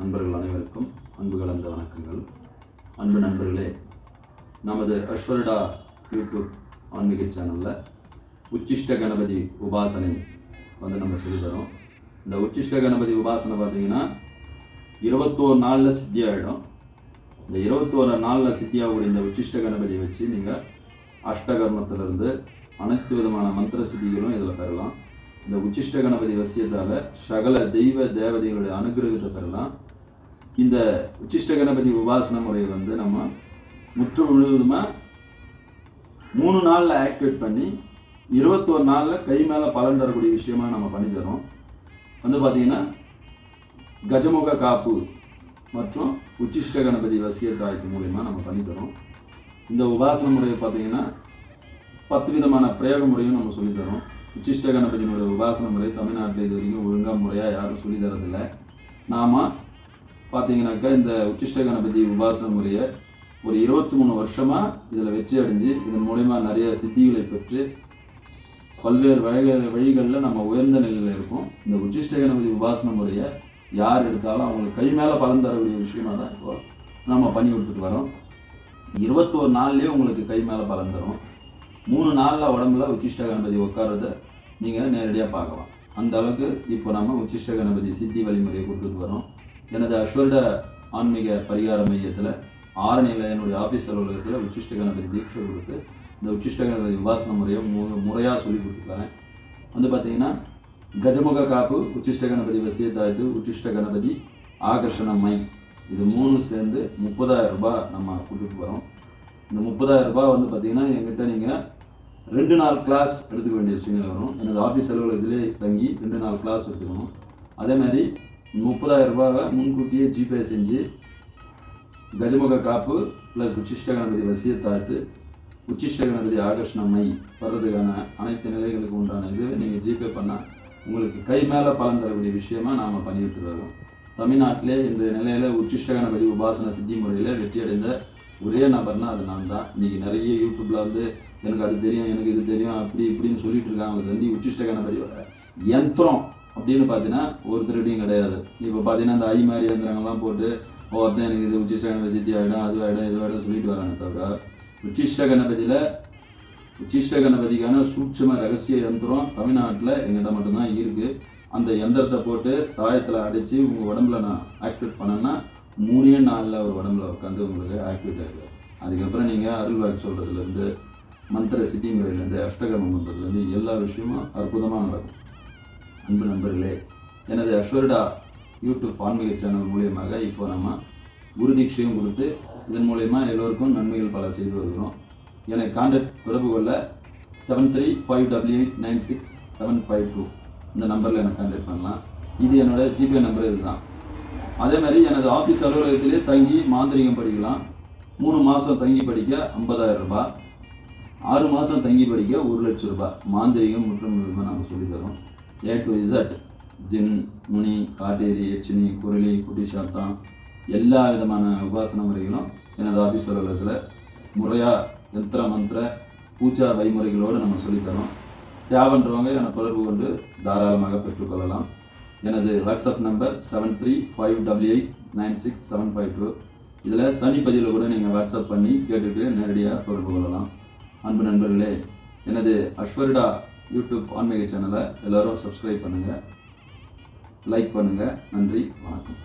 நண்பர்கள் அனைவருக்கும் அன்பு கலந்த வணக்கங்கள். அன்பு நண்பர்களே நமது அஸ்வரடா யூடியூப் ஆன்மீக சேனலில் உச்சிஷ்ட கணபதி உபாசனை வந்து நம்ம சொல்லித் தரோம் இந்த உச்சிஷ்ட கணபதி உபாசனை பார்த்தீங்கன்னா இருபத்தோரு நாளில் சித்தி ஆகிடும் இந்த இருபத்தோரு நாளில் சித்தியாகக்கூடிய இந்த உச்சிஷ்ட கணபதி வச்சு நீங்கள் அஷ்டகர்மத்திலிருந்து அனைத்து விதமான மந்திர சித்திகளும் இதில் பெறலாம். இந்த உச்சிஷ்ட கணபதி வசியத்தால் சகல தெய்வ தேவதைகளுடைய அனுகிரகத்தை பெறலாம். இந்த உச்சிஷ்ட கணபதி உபாசன முறையை வந்து நம்ம முற்று முழுவதுமாக மூணு நாளில் ஆக்டிவேட் பண்ணி இருபத்தோரு நாளில் கை மேலே பலன் தரக்கூடிய விஷயமா நம்ம பண்ணித்தரோம். வந்து பார்த்தீங்கன்னா கஜமுக காப்பு மற்றும் உச்சிஷ்ட கணபதி வசியத்தாய்க்கு மூலயமா நம்ம பண்ணித்தரோம். இந்த உபாசன முறையை பார்த்தீங்கன்னா பத்து விதமான பிரயோக முறையும் நம்ம சொல்லித் தரோம் உச்சிஷ்ட கணபதியினுடைய உபாசன முறை தமிழ்நாட்டில் இது வரைக்கும் ஒழுங்காக முறையாக யாரும் சொல்லித்தரதில்லை. நாம் நாம பார்த்தீங்கன்னாக்கா இந்த உச்சிஷ்ட கணபதி உபாசன முறையை ஒரு இருபத்தி மூணு வருஷமாக இதில் வெற்றி அடைஞ்சு இதன் மூலயமா நிறைய சித்திகளை பெற்று பல்வேறு வழிகள் வழிகளில் நம்ம உயர்ந்த நிலையில் இருக்கோம். இந்த உச்சிஷ்ட கணபதி உபாசன முறையை யார் எடுத்தாலும் அவங்களுக்கு கை மேலே பலன் தரக்கூடிய விஷயமா தான் இப்போ நம்ம பண்ணி கொடுத்துட்டு வரோம். இருபத்தோரு நாள்லேயே உங்களுக்கு கை மேலே பலன் தரும். மூணு நாளில் உடம்புல உச்சிஷ்ட கணபதி உட்காரத நீங்கள் நேரடியாக பார்க்கலாம். அந்த அளவுக்கு இப்போ நம்ம உச்சிஷ்ட கணபதி சித்தி வழிமுறையை கொடுத்துட்டு வரோம். எனது அஸ்வர்ட ஆன்மீக பரிகார மையத்தில் ஆரணியில் என்னுடைய ஆஃபீஸ் அலுவலகத்தில் உச்சிஷ்ட கணபதி தீட்சை கொடுத்து இந்த உச்சிஷ்ட கணபதி உபாசன முறையை மு முறையாக சொல்லி கொடுத்துருக்காங்க. வந்து பார்த்தீங்கன்னா கஜமுக காப்பு உச்சிஷ்ட கணபதி வசியத்தாயத்து உச்சிஷ்ட கணபதி ஆகர்ஷண மை இது மூணு சேர்ந்து முப்பதாயிரம் ரூபாய் நம்ம கொடுத்துட்டு வரோம். இந்த முப்பதாயிரம் ரூபாய் வந்து பார்த்தீங்கன்னா எங்கிட்ட நீங்கள் ரெண்டு நாள் கிளாஸ் எடுத்துக்க வேண்டிய சூழ்நிலை வரும். எனது ஆஃபீஸ் அலுவலகத்திலே தங்கி ரெண்டு நாள் கிளாஸ் எடுத்துக்கணும். அதே மாதிரி முப்பதாயிரம் ரூபாவை முன்கூட்டியே ஜிபே செஞ்சு கஜமுக காப்பு ப்ளஸ் உச்சிஷ்ட கணபதி வசியத்தாத்து உச்சிஷ்ட கணபதி ஆகர்ஷண மை வர்றதுக்கான அனைத்து நிலைகளுக்கு உண்டான இது. நீங்கள் ஜிபே பண்ணால் உங்களுக்கு கை மேலே பலன் தரக்கூடிய விஷயமா நாம் பண்ணிட்டு வரோம் தமிழ்நாட்டிலே இந்த நிலையில் உச்சிஷ்ட கணபதி உபாசன சித்தி முறையில் வெற்றி அடைந்த ஒரே நபர்னா அது நான் தான். இன்றைக்கி நிறைய யூடியூப்பில் வந்து எனக்கு அது தெரியும் எனக்கு இது தெரியும் அப்படி இப்படின்னு சொல்லிட்டு இருக்காங்க. தந்தி உச்சிஷ்ட கணபதியோட யந்திரம் அப்படின்னு பார்த்தீங்கன்னா திருடியும் கிடையாது. இப்போ பார்த்தீங்கன்னா அந்த ஐ மாதிரி இயந்திரங்கள்லாம் போட்டு ஒருத்தன் எனக்கு இது உச்சிஷ்ட கணபதி ஆகிடும் அது ஆகிடும் இது ஆகிடும் சொல்லிட்டு வராங்க தவிர உச்சிஷ்ட கணபதியில் உச்சிஷ்ட கணபதிக்கான சூட்சம ரகசிய யந்திரம் தமிழ்நாட்டில் எங்கிட்ட மட்டும்தான் இருக்குது அந்த யந்திரத்தை போட்டு தாயத்தில் அடித்து உங்கள் உடம்புல நான் ஆக்டிவேட் பண்ணேன்னா மூணே நாளில் ஒரு உடம்புல உட்காந்து உங்களுக்கு ஆக்டிவேட் ஆகிடும் அதுக்கப்புறம் நீங்கள் அருள்வாக்கு சொல்கிறதுலேருந்து மந்திர சித்தி முறையிலேருந்து அஷ்டகர்ம மந்திரத்துலேருந்து எல்லா விஷயமும் அற்புதமாக நடக்கும். அன்பு நண்பர்களே எனது அஸ்வர்டா யூடியூப் ஃபார்முலா சேனல் மூலியமாக இப்போ நம்ம குரு தீட்சையும் கொடுத்து இதன் மூலயமா எல்லோருக்கும் நன்மைகள் பல செய்து வருகிறோம். எனக்கு கான்டாக்ட் தொடர்பு கொள்ள seven three five double eight nine six seven five two இந்த நம்பரில் எனக்கு கான்டாக்ட் பண்ணலாம். இது என்னோட ஜிபே நம்பர் இதுதான். அதே மாதிரி எனது ஆஃபீஸ் அலுவலகத்திலே தங்கி மாந்திரிகம் படிக்கலாம். மூணு மாதம் தங்கி படிக்க ஐம்பதாயிரம் ரூபாய். ஆறு மாதம் தங்கி படிக்க ஒரு லட்சம் ரூபாய். மாந்திரிகம் முற்றும் நம்ம சொல்லித்தரோம். ஏ டு இசட் ஜின் முனி காட்டேரி எச்சினி குரலி குட்டி சாத்தான் எல்லா விதமான உபாசன முறைகளும் எனது ஆஃபீஸ் அலுவலகத்தில் முறையாக யந்திர மந்திர பூஜா வைமுறைகளோடு நம்ம சொல்லித்தரோம். தேவைன்றவங்க என தொடர்பு கொண்டு தாராளமாக பெற்றுக்கொள்ளலாம். எனது WhatsApp number seven three five double eight nine six seven five two இதில் தனிப்பதிவில் கூட நீங்கள் வாட்ஸ்அப் பண்ணி கேட்டுட்டு நேரடியாக தொடர்பு கொள்ளலாம். அன்பு நண்பர்களே எனது அஸ்வரிடா யூடியூப் ஆன்மீக சேனலை எல்லோரும் சப்ஸ்கிரைப் பண்ணுங்கள் லைக் பண்ணுங்கள் நன்றி வணக்கம்.